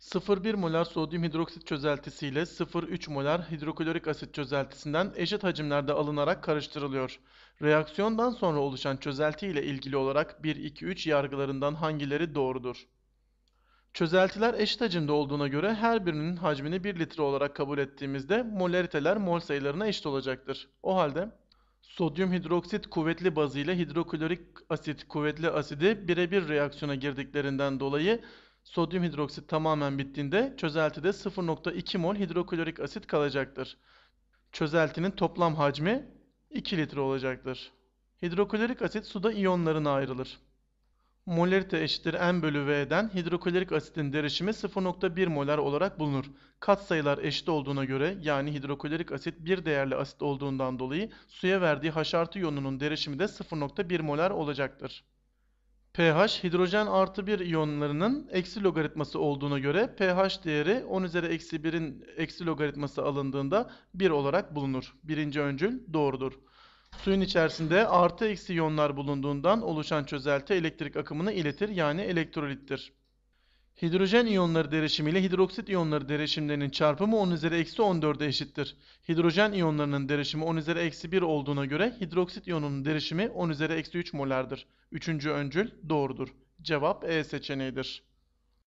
0,1 molar sodyum hidroksit çözeltisi ile 0,3 molar hidroklorik asit çözeltisinden eşit hacimlerde alınarak karıştırılıyor. Reaksiyondan sonra oluşan çözelti ile ilgili olarak 1, 2, 3 yargılarından hangileri doğrudur? Çözeltiler eşit hacimde olduğuna göre her birinin hacmini 1 litre olarak kabul ettiğimizde molariteler mol sayılarına eşit olacaktır. O halde sodyum hidroksit kuvvetli bazı ile hidroklorik asit kuvvetli asidi birebir reaksiyona girdiklerinden dolayı sodyum hidroksit tamamen bittiğinde çözeltide 0.2 mol hidroklorik asit kalacaktır. Çözeltinin toplam hacmi 2 litre olacaktır. Hidroklorik asit suda iyonlarına ayrılır. Molarite eşittir n bölü v'den hidroklorik asitin derişimi 0.1 molar olarak bulunur. Katsayılar eşit olduğuna göre yani hidroklorik asit bir değerli asit olduğundan dolayı suya verdiği H artı iyonunun derişimi de 0.1 molar olacaktır. pH hidrojen artı 1 iyonlarının eksi logaritması olduğuna göre pH değeri 10 üzeri eksi 1'in eksi logaritması alındığında 1 olarak bulunur. Birinci öncül doğrudur. Suyun içerisinde artı eksi iyonlar bulunduğundan oluşan çözelti elektrik akımını iletir yani elektrolittir. Hidrojen iyonları derişimi ile hidroksit iyonları derişimlerinin çarpımı 10 üzeri eksi 14'e eşittir. Hidrojen iyonlarının derişimi 10 üzeri eksi 1 olduğuna göre hidroksit iyonunun derişimi 10 üzeri eksi 3 molardır. Üçüncü öncül doğrudur. Cevap E seçeneğidir.